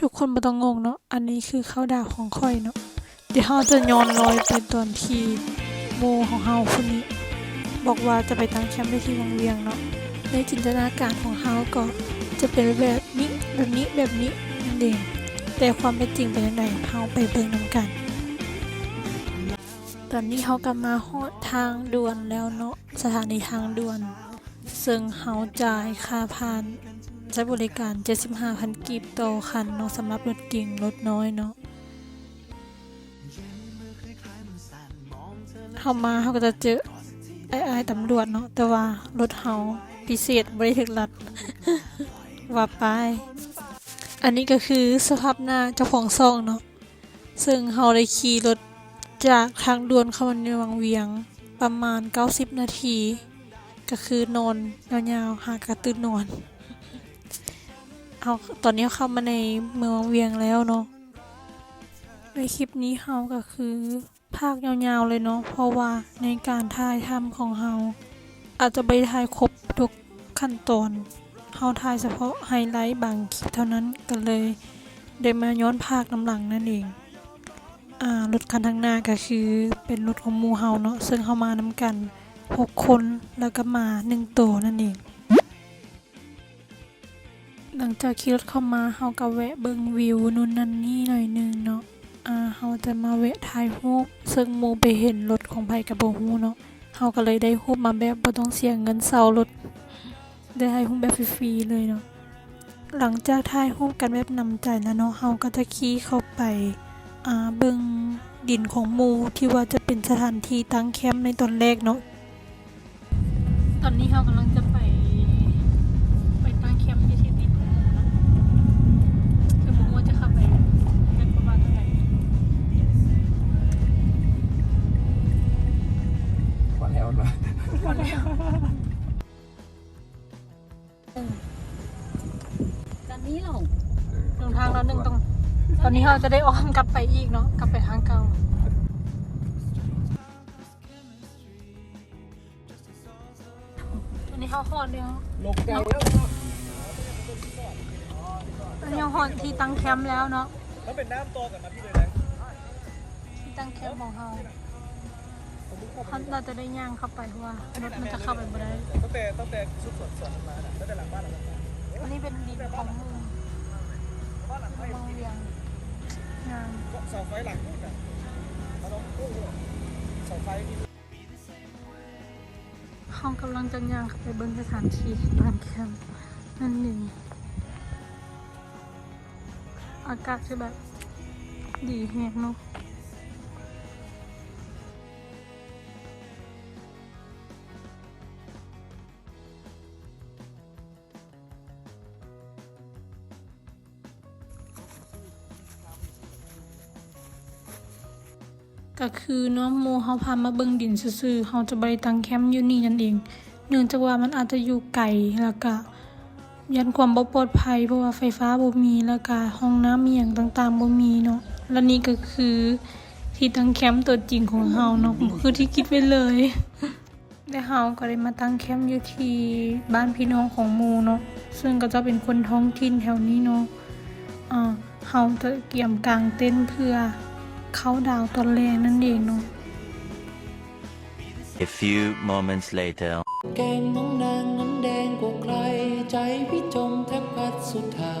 ทุกคนไม่ต้องงงเนาะ อันนี้คือข้าวดาวของค่อยเนาะ เดี๋ยวเราจะย้อนรอยไปตอนที่โมของเฮาคนนี้ บอกว่าจะไปตั้งแคมป์ได้ที่วังเวียงเนาะ ในจินตนาการของเฮาก็จะเป็นแบบนี้แบบนี้แบบนี้นั่นเองแต่ความเป็นจริงเป็นยังไงเฮาไปเบิ่งนํกัน ตอนนี้เฮากลับมาฮอดทางด่วนแล้วเนาะสถานีทางด่วน ซึ่งเฮาจ่ายค่าผ่านใช้บริการ 75,000 กีบต่อคันเนาะสำหรับรถเก่งรถน้อยเนาะเฮามาเฮาก็จะเจอไอ้ายๆตำรวจเนาะแต่ว่ารถเฮาพิเศษบ่ได้ถึกรัดว่าไป อันนี้ก็คือสภาพหน้าเจ้าของซองเนาะซึ่งเฮาได้ขี่รถ จากทางด่วนเข้ามาในวังเวียงประมาณ 90 นาที ก็คือนอนยาวๆหากระตื่นนอนเอาตอนนี้เข้ามาในเมืองวังเวียงแล้วเนาะในคลิปนี้เฮาก็คือภาคยาวๆเลยเนาะเพราะว่าในการถ่ายทำของเฮาอาจจะไปถ่ายครบทุกขั้นตอนเฮาถ่ายเฉพาะไฮไลท์บางคลิปเท่านั้นก็เลย ได้มาย้อนภาคน้ำหลังนั่นเอง รถคันทางหน้าก็คือเป็นรถของมูเฮาเนาะซึ่งเฮามานำกันหกคนแล้วก็มาหนึ่งตัวนั่นเอง หลังจากขี่รถเข้ามาเฮาก็แวะเบิ่งวิวนู่นนั่นนี่หน่อยหนึงเนาะอ่าเฮาจะมาแวะถ่ายรูปซึ่งมูไปเห็นรถของไผกับบ่ฮู้เนาะเฮาก็เลยได้รูปมาแบบบ่ต้องเสียเงินเซารถได้ถ่ายรูปแบบฟรีๆเลยเนาะหลังจากถ่ายรูปกันแบบนำใจแล้วเนาะเฮาก็จะขี่เข้าไป เบิงดินของมูที่ว่าจะเป็นสถานที่ตั้งแคมป์ในตอนแรกเนาะ ตอนนี้เรากำลังจะ เราจะได้อ้อมกลับไปอีกเนาะกลับไปทางเก่าตอนนี้เขาหอดแล้วลงไกลแล้วตอนนี้เขาหอดที่ตั้งแคมป์แล้วเนาะถ้าเป็นน้ำตัวกัน้ำพี่เลยนะที่ตั้งแคมป์ของเราเขาเราจะได้ย่างเข้าไปเพราะว่ารถมันจะเข้าไปไม่ได้ตั้งแต่ตั้งแต่ชุดสวนสวนมาตั้งแต่หลังบ้านเรามอันนี้เป็นดินของเมืองบ้านหลังไฟเมืองเวียง งานเสาไฟหลังนู่นอะเราต้องกู้เสาไฟนี่ห้องกำลังจะย่างไปเบิ้งสถานที่ตามแคมป์นั่นหนึ่งอากาศจะแบบดีแฮงเนาะ ก็คือน้องโมเฮาพามาเบิ่งดินซื่อๆเฮาจะบ่ได้ตั้งแคมป์อยู่นี่นั่นเอง เนื่องจากว่ามันอาจจะอยู่ไกลแล้วก็ยันความบ่ปลอดภัยเพราะว่าไฟฟ้าบ่มีแล้วก็ห้องน้ำมีหยังต่างๆบ่มีเนาะและนี่ก็คือที่ตั้งแคมป์ตัวจริงของเฮาเนาะคือที่คิดไว้เลยและเฮาก็ได้มาตั้งแคมป์อยู่ที่บ้านพี่น้องของโมเนาะซึ่งก็จะเป็นคนท้องถิ่นแถวนี้เนาะอ่าเฮาจะเกี่ยมกลางเต้นเพื่อ เข้าดาวตอนแรกนั่นเองเนาะ A few moments later. แก้มน้องนางนั้นแดงกว่าใคร ใจพี่จมแทบพัดสุดทา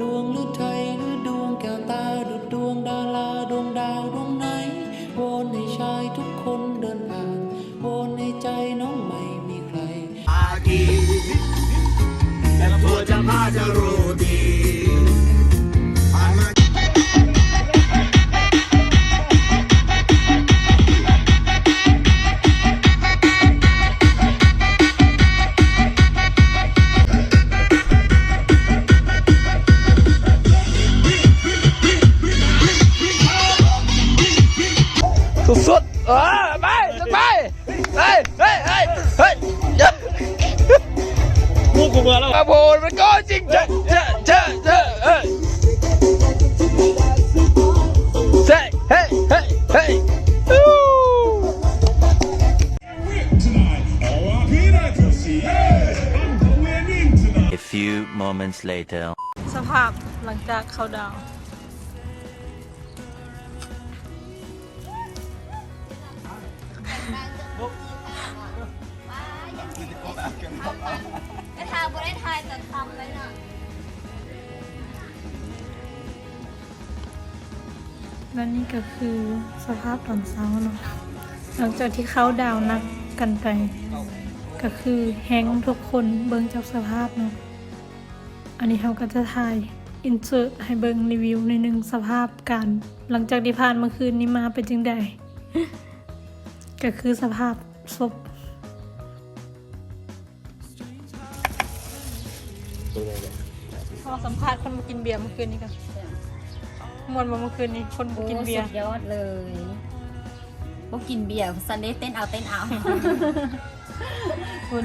ดวงหรือไทยหรือดวงแก้วตาดุดดวงดาราดวงดาวดวงไหนวอนให้ชายทุกคนเดินผ่านวอนให้ใจน้องไม่มีใครอากีแต่ตัวจะพาจะรู้ สุดๆเออไปไปเฮ้ยเฮ้ยเฮ้ยเฮ้ยกูกูเบื่อแล้ว มาโบนมันก็จริงเจอเจอเจอเจอะเฮ้ยเฮ้ยเฮ้ยเฮ้ยสภาพหลังจากเขาดาว ไอ้ทางบริทายแต่ทำเลยน่ะและนี่ก็คือสภาพตอนเช้าเนาะหลังจากที่เขาดาวนักกันไป ก็คือแฮงทุกคนเบิ่งจากสภาพเนาะอันนี้เขาก็จะถ่ายอินเสิร์ตให้เบิ่งรีวิวในหนึ่งสภาพการ หลังจากที่ผ่านเมื่อคืนนี้มาเป็นจึงใดก็คือสภาพศพ พอสัมภาษณ์คนมากินเบียร์เมื่อคืนนี้กันมวนมาเมื่อคืนนี้คนมาโอ้กินเบียร์สุดยอดเลยพวกกินเบียร์ซันเดย์เต้นเอาเต้นเอาคุณ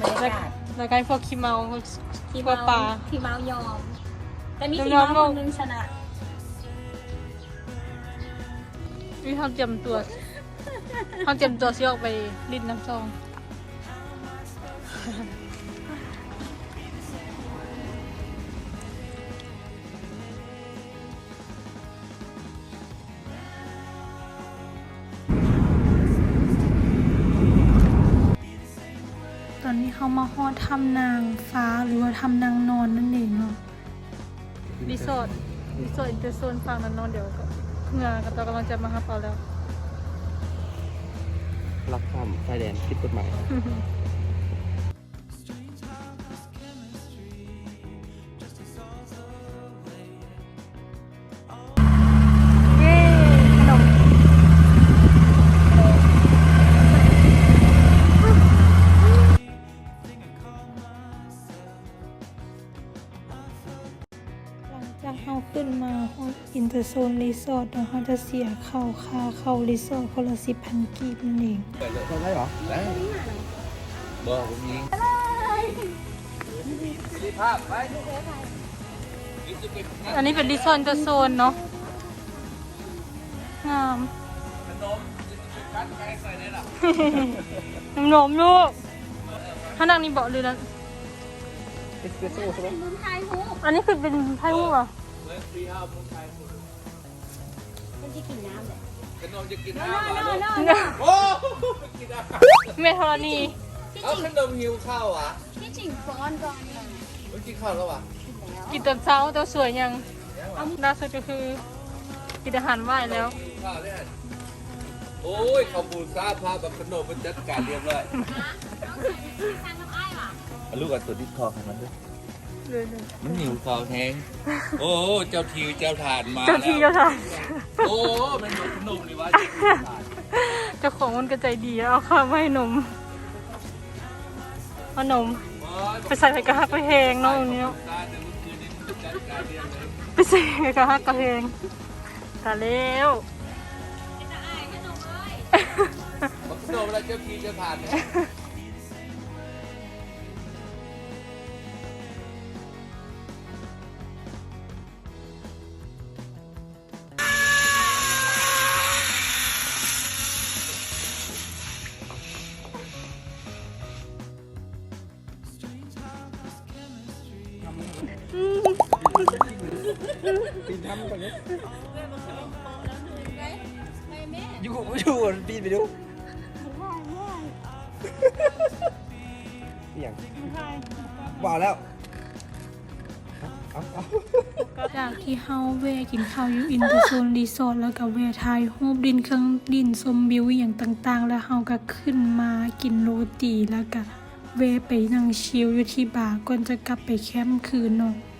บรรยากาศแล้วก็พวกขี้เมาพวกที่พวเมากปลาที่เมายอม แต่มียอมที่เมาๆคนนึงชนะวิเขาเตรียมตัวเขาเตรียมตัวซิออกไปลิ้นน้ำซองามาฮอดทำนางฟ้าหรือว่าทำนางนอนนั่นเองเนาะรีสอร์ทรีสอร์ทอินเตอร์โซนฝั่งนั้นเนอนเดี๋ยวก็เหงื่อกับตากำลังจะมาหาเปาแล้วลักข้ามชายแดนผิดกฎหมาย ซนรีสอร์ทเราจะเสียเข้าค่าเข้ารีสอร์ทคนละสิบพันกีบนั่นเองได้เหรอได้บอกผมยิงภาพไปอันนี้เป็นรีสอร์ทโซนเนาะงามขนมกัดไก่ใส่ได้หรอขนมลูกถ้านั่งนี่เบาะเลยนะเอสเปรสโซ่ใช่ไหมอันนี้คือเป็นไพ่หูเหรอ เมื่อปีห้าผมใช้มันจะกินน้ำเลยขนมจะกินโน่น้ำเหรอโน่ลูกโน่โอ้กินน้ำเมธรณี ที่เอาจริงขนมหิวข้าวอะที่จริงฟ้อนก่อนเลยเมื่อกินข้าวแล้วอะกินแล้วกินตอนเช้าแต่สวยยังล่าสุดก็คือกินอาหารไหว้แล้วหิวข้าวเนี่ยโอ้ยขบูซาพาแบบขนมมันจัดการเรียบร้อยทางน้ำอ้ายว่ะ เอาลูกกับตัวที่คอของมันด้วย เลยเลยมันหิวคอแห้งโอ้เจ้าทิวเจ้าทานมาเจ้าแล้วที่เจ้าทางโอ้มันหนุกขนมเลยวะเจ้าของมันก็ใจดีเอาข้าวมาให้นมเอานมไปใส่ไปกระหักกระแหงเนาะตรงนี้เนาะไปใส่ไปกระหักกระแหงตาเร็วขนมแล้วเจ้าทีเจ้าทานเนี่ย อยู่อยู่ปีนไปดูอย่างว่าแล้วจากที่เฮาเวะกินข้าวอยู่อินเตอร์โซนรีสอร์ทแล้วก็เวะถ่ายรูปดินเครื่องดินชมวิวอหย่างต่างๆ แล้วเฮาก็ขึ้นมากินโรตีแล้วก็เวะไปนั่งชิลอยู่ที่บาร์ก่อนจะกลับไปแคมป์คืนเนาะอ่าหลัง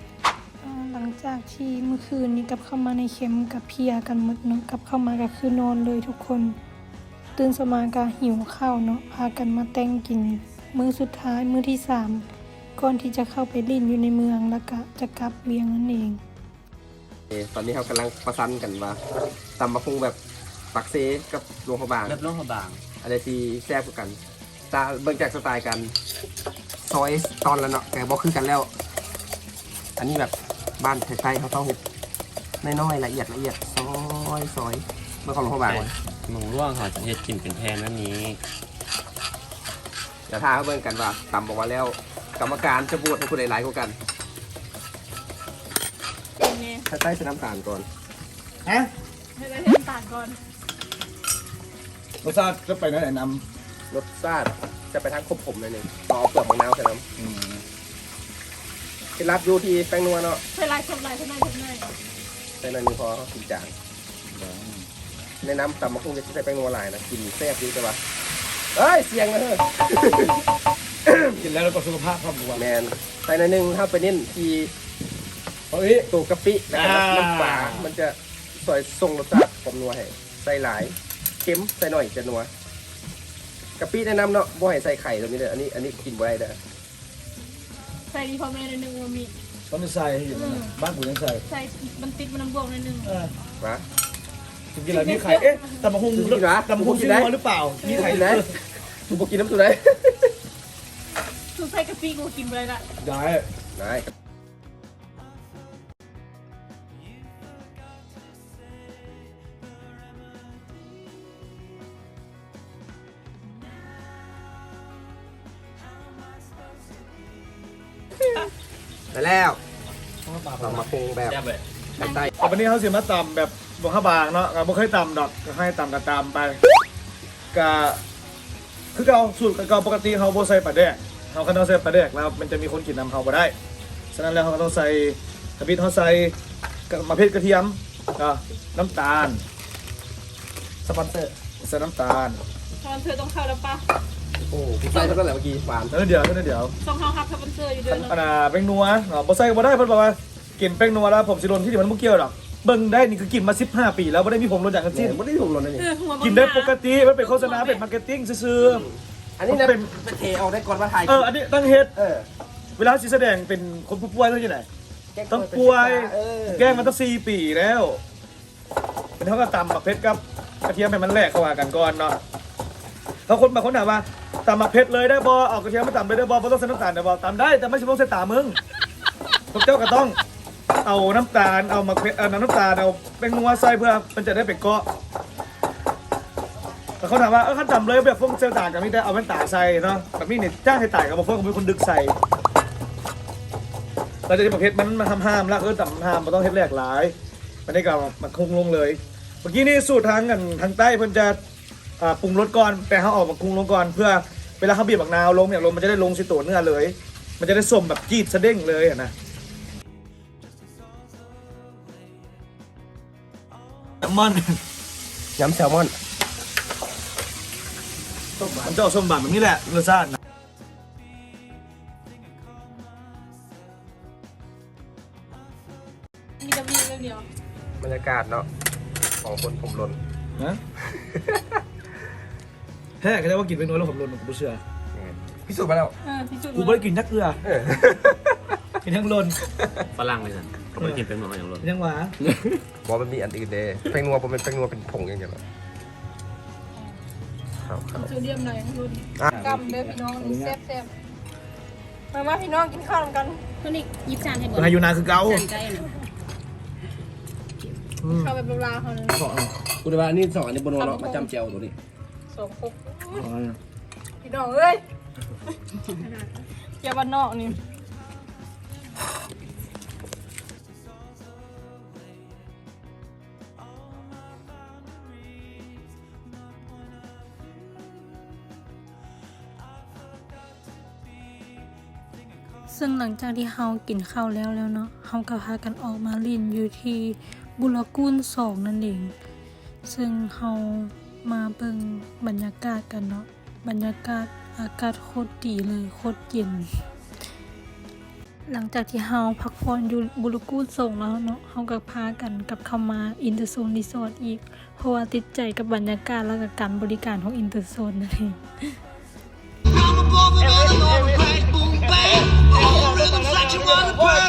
จากที่เมื่อคืนนี้กลับเข้ามาในแคมป์กับเพลียกันหมดเนาะกลับเข้ามาก็คือนอนเลยทุกคน ตื่นสมากก็หิวข้าวเนาะพากันมาแต่งกิน มื้อสุดท้ายมื้อที่สามก่อนที่จะเข้าไปลิ่นอยู่ในเมืองแล้วก็จะกลับเวียงนั่นเอง ตอนนี้เขากำลังประสันกันว่าตำมะพุงแบบปักเซกับหลวงพระบางแบบน้องขบาง อะไรที่แซ่บกว่ากันตาเบิ่งจากสไตล์กันซอยตอนละเนาะแต่บอกคือกันแล้ว อันนี้แบบ บ้านไทยๆเขาต้องเห็ดน้อยๆละเอียดละเอียดซอยซอยเมื่อของหลวงพระบางเลยหมูร่วงเขาจะเฮ็ดกินเป็นแทนนั่นนี้เดี๋ยวถ้าเขาเบิ่งกันว่าตำบอกว่าแล้ว กรรมการจะบวชให้ผู้ใดหลายกว่ากันเป็นไงถ้าใต้ใส่น้ำตาลก่อนฮะให้เราเห็นต่างก่อนรสชาติจะไปไหนไหนนรสชาติจะไปทางครบผมเลยหนึ่งต่อเปลือกมะนาวใส่น้ำอืมำ เคล็ดลับอยู่ที่แป้งนัวเนาะใส่ลายชมลายเท่านั้นเท่านั้นใส่หน่อยหนึงพอกินจางในน้ำตำมะคุ้งจะใส่แป้งนัวหลายนะกินแซ่บดีแต่ว่าเอ้ยเสียงนะเฮ้ยกินแล้วแล้วก็สุขภาพครอบครัวแมนใส่หน่อยหนึงถ้าไปเน้นที่เฮ้ย ตัวกะปิแล้วก็อ่า น้ำปลามันจะสวยทรงรสชาติความนัวให้ใส่หลายเค็มใส่หน่อยจะนัวกะปิแนะนำเนาะบ่ให้ใส่ไข่ตัวนี้เลยอันนี้อันนี้กินไว้เด้อใส่ดีพอแม่ในหนึ่งมันมีต้องมีใส่อยู่นะบ้านกูยังใส่ใส่มันติดมันน้ำบวกในหนึ่งเออวะจริงๆแล้วมีไข่เอ๊ะตำมะฮุงจริงๆนะตำมะฮุงจริซีงๆนะนัวหรือเปล่า มีไข่กินไหนกูบอกกินน้ำตัวไหนสูใส่กะปิกูกินไปเลยละได้ได้ ได้แล้วเรามาคงแบบใต้แต่วันนี้เขาเสียมาตำแบบบวข้าวบางเนาะก็บ่เคยตำดอกก็ให้ตำก็ตำไปก็คือเราสูตรเก่าปกติเขาบ่ใส่ปลาแดกเขาคันเอาใส่ปลาแดกแล้วมันจะมีคนกินนำเขาบ่ได้ ฉะนั้นแล้วเขาก็ต้องใส่กระปิเขาใส่กระมะเขือกระเทียมก็น้ำตาลสปอนเซอร์ใส่น้ำตาลตอนเธอต้องเข้าแล้วปะ โอ้ใส่เท่านั้นแหละเมื่อกี้หวานแล้วเดี๋ยวแล้วเดี๋ยวต้องเข้าครับสปอนเซอร์อยู่เดือนอันน่ะแป้งนัวเนาะบ่ใส่ก็บ่ได้เพิ่นบอกว่ากินแป้งนัวแล้วผมสิลนที่ที่มันบ่เกี่ยวดอกเบิ่งได้นี่คือกินมา 15 ปี แล้วบ่ได้มีผมลดอย่างกันจริสิ้งนไม่ได้ถูกหล่นนะนี่ เออหัวกินได้ปกติมันเป็นโฆษณาเป็นมาร์เก็ตติ้งซื่ออันนี้นะเป็เป็นนเทเอาได้ก่อนว่าถ่ายๆเอออันนี้ตั้งเฮ็ดเออเวลาสิแสดงเป็นคนผู้ป่วยต้องยังไงต้องป่วย เออแกล้งมันต้อง4ปีแล้วเป็นเท่ากับตำบักเพชรกับกระเทียมให้มันแหลกเข้ามากันก่อนเนาะ เขาคนบางคนถามว่าตำบักเพชรเลยได้บ่เอากระเทียมมาตำเลยได้บ่บ่ต้องใส่น้ำตาลได้บ่ตำได้แต่ไม่ใช่ต้องใส่ตามึงพวกเจ้าก็ต้องเอาน้ำตาลเอามะเขือเอาน้ำตาลเอาแป้งนัวใส่เพื่อมันจะได้เป็นเกาะแต่เขาถามว่าเออขั้นต่ำเลยแบบพวกเซลต่างกับมิแต่เอาแว่นตาใส่เนาะแบบนี้เนี่ยจ้างให้ต่ายกับพวกเขาเป็นคนดึกใส่เราจะได้ประเภทมันมาทำห้ามล้วเออต่ำห้ามมันต้องเฮ็ดแหลกหลายมันได้กับมันคงลงเลย เมื่อกี้นี่สูตรทางกันทางใต้เพิ่นจะ อ่าปรุงรสก่อนแต่เขาเออกมาปรุงลงก่อนเพื่อเวลาเขาบีบบักนาวลงเนี่ยลงมันจะได้ลงสิตัวเนื้อเลย มันจะได้สมแบบจีดสะเด้งเลยอะนะมันยำแซลมอนมันจะออกส้มบานแบบนี้แหละรสชาตินะมีกะปิเรื่องเดียวบรรยากาศเนาะของคนผมหล่นนะแท้ก็ได้ว่ากินไปน้อยแล้วผมลนกูเชื่อพิสูจน์มาแล้ว เออพี่จุดกูไม่ได้กินนักเกลือเออกินทั้งลนฝรั่งเลยสันเขาไม่กินเป็นหมดอย่างรถกินทั้งหวานบอกมันมีอันอื่นเด้แป้งนัวผมเป็นแป้งนัวเป็นผงอย่างเดียวเหรอครับครับโซเดียมหน่อยรุ่นอะกำเด้อพี่น้องนี่แซ่บแซ่บมามาพี่น้องกินข้าวกันคนนี้ยิบจานให้เบิคนไทยอยู่นานคือเกาจานใกล้นะอืมข้าวแบบโบราณเขาเลยขอเอากูได้ว่าอันนี้สองอันนี้บนนัวเนาะมาจำเจียวตัวนี้สองคุกเอาเอา พี่น้องเอ้ยเจ้าบ้านนอกนี่ซึ่งหลังจากที่เฮากินข้าวแล้วแล้วเนาะ เฮาก็พากันออกมาเล่นอยู่ที่บุรกูลสองนั่นเอง ซึ่งเฮา มาเบิ่งบรรยากาศกันเนาะบรรยากาศอากาศโคตรดีเลยโคตรเย็น หลังจากที่เฮาพักผ่อนอยู่บุรุกูสองแล้วเนาะเฮาก็พากันกลับเข้ามาอินเตอร์โซนรีสอร์ทอีก เพราะว่าติดใจกับบรรยากาศและกับการบริการของอินเตอร์โซนนั่นเอง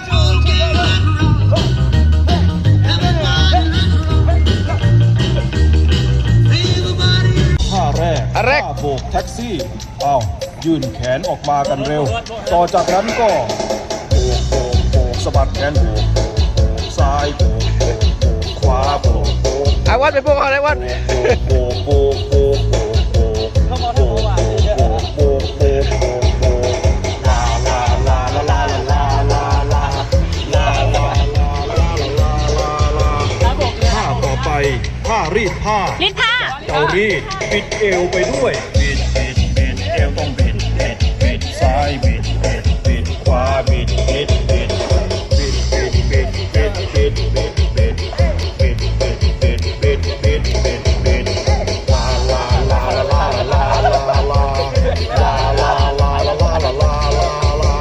ท่า แรกโบกแท็กซี่อ้าวยื่นแขนออกมากันเร็ว ต่อจากนั้นก็โบกโบกโบสะบัดแขนโบกซ้ายโบกโบขวาโบกโบไอ้วันไปโบกอะไรวันโบกโบกโบกโบกโบกโบกโบกโบกโบกโบกโบกลาลาลาลาลาลาลาลาลาลาลาลาลาลาลาลาท่าต่อไปท่ารีดผ้ารีดผ้า บิดเอวไปด้วยบิดบิดบิดเอวต้องบิดบิดบิดซ้ายบิดบิดบิดขวาบิดบิดบิดบิดบิดบิดบิดบิดบิดบิดบิดบิดบิดบิดบิดบิดบิดลาลาลาลาลาลาลาลาลาลาลาลาลาลาลาลา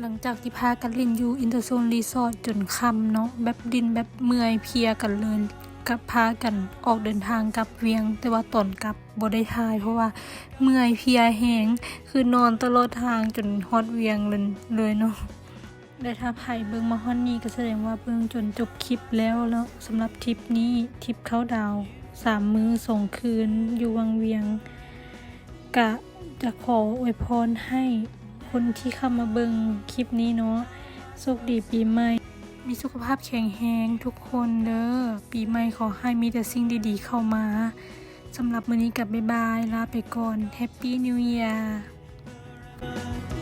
หลังจากที่พากันล่นยูอินเตอร์โซนรีสอร์ทจนค่ำเนาะแบบดินแบบเมื่อยเพลียกันเลย กับพากันออกเดินทางกับเวียง แต่ว่าตนกับบได้ทาย เพราะว่าเมื่อยเพลียแหงคือนอนตลอดทางจนฮอดเวียงเลยเลยเนาะได้ถ้าไผ่เบิ่งมาฮอดนี้ก็แสดงว่าเบิ่งจนจบคลิปแล้วแล้วสำหรับทริปนี้ทริปเข้าดาวสามมือส่งคืนอยู่วังเวียง กะจะขออวยพรให้คนที่เข้ามาเบิงคลิปนี้เนาะโชคดีปีใหม่ มีสุขภาพแข็งแรงทุกคนเด้อ ปีใหม่ขอให้มีแต่สิ่งดีๆเข้ามา สำหรับวันนี้กับบ๊ายบาย ลาไปก่อน แฮปปี้นิวเยียร์